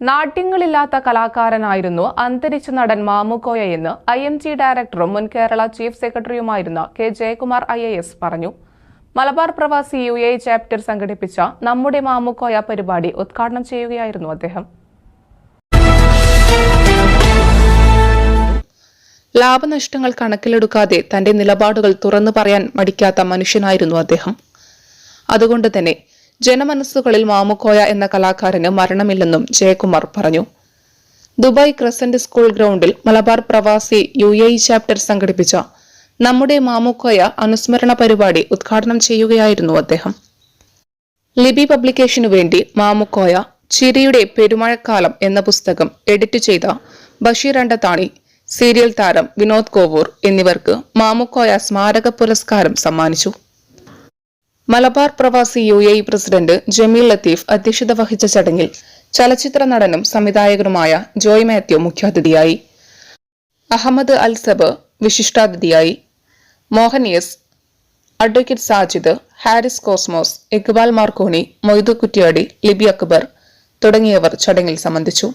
നാട്യങ്ങളില്ലാത്ത കലാകാരനായിരുന്നു അന്തരിച്ച നടൻ മാമുക്കോയ എന്ന് ഐ എം ജി ഡയറക്ടറും മുൻ Kerala chief സെക്രട്ടറിയുമായിരുന്ന K Jayakumar I A S പറഞ്ഞു. മലബാർ പ്രവാസി യു എ ചാപ്റ്റർ സംഘടിപ്പിച്ച നമ്മുടെ മാമുക്കോയ പരിപാടി ഉദ്ഘാടനം ചെയ്യുകയായിരുന്നു അദ്ദേഹം. ലാഭനഷ്ടങ്ങൾ കണക്കിലെടുക്കാതെ തന്റെ നിലപാടുകൾ തുറന്നു പറയാൻ മടിക്കാത്ത മനുഷ്യനായിരുന്നു അദ്ദേഹം. അതുകൊണ്ട് തന്നെ ജനമനസ്സുകളിൽ മാമുക്കോയ എന്ന കലാകാരന് മരണമില്ലെന്നും ജയകുമാർ പറഞ്ഞു. ദുബായ് ക്രസന്റ് സ്കൂൾ ഗ്രൗണ്ടിൽ മലബാർ പ്രവാസി യു എ ചാപ്റ്റർ സംഘടിപ്പിച്ച നമ്മുടെ മാമുക്കോയ അനുസ്മരണ പരിപാടി ഉദ്ഘാടനം ചെയ്യുകയായിരുന്നു അദ്ദേഹം. ലിബി പബ്ലിക്കേഷനു വേണ്ടി മാമുക്കോയ ചിരിയുടെ പെരുമഴക്കാലം എന്ന പുസ്തകം എഡിറ്റ് ചെയ്ത ബഷീർ അണ്ടത്താണി സീരിയൽ താരം വിനോദ് കോവൂർ എന്നിവർക്ക് മാമുക്കോയ സ്മാരക പുരസ്കാരം സമ്മാനിച്ചു. മലബാർ പ്രവാസി U A president Jameel Latheef അധ്യക്ഷത വഹിച്ച ചടങ്ങിൽ ചലച്ചിത്ര നടനും സംവിധായകനുമായ ജോയ് മാത്യു മുഖ്യാതിഥിയായി. Ahmed അൽസബ് വിശിഷ്ടാതിഥിയായി. Mohan S advocate Sajid Haris Cosmos Iqbal Marconi Moidu Kuttiady Libi Akbar തുടങ്ങിയവർ ചടങ്ങിൽ സംബന്ധിച്ചു.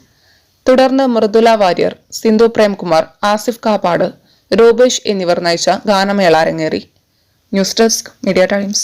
തുടർന്ന് മൃദുല വാര്യർ സിന്ധു പ്രേംകുമാർ ആസിഫ് കാപ്പാട് രൂപേഷ് എന്നിവർ നയിച്ച ഗാനമേള അരങ്ങേറി. News desk media times.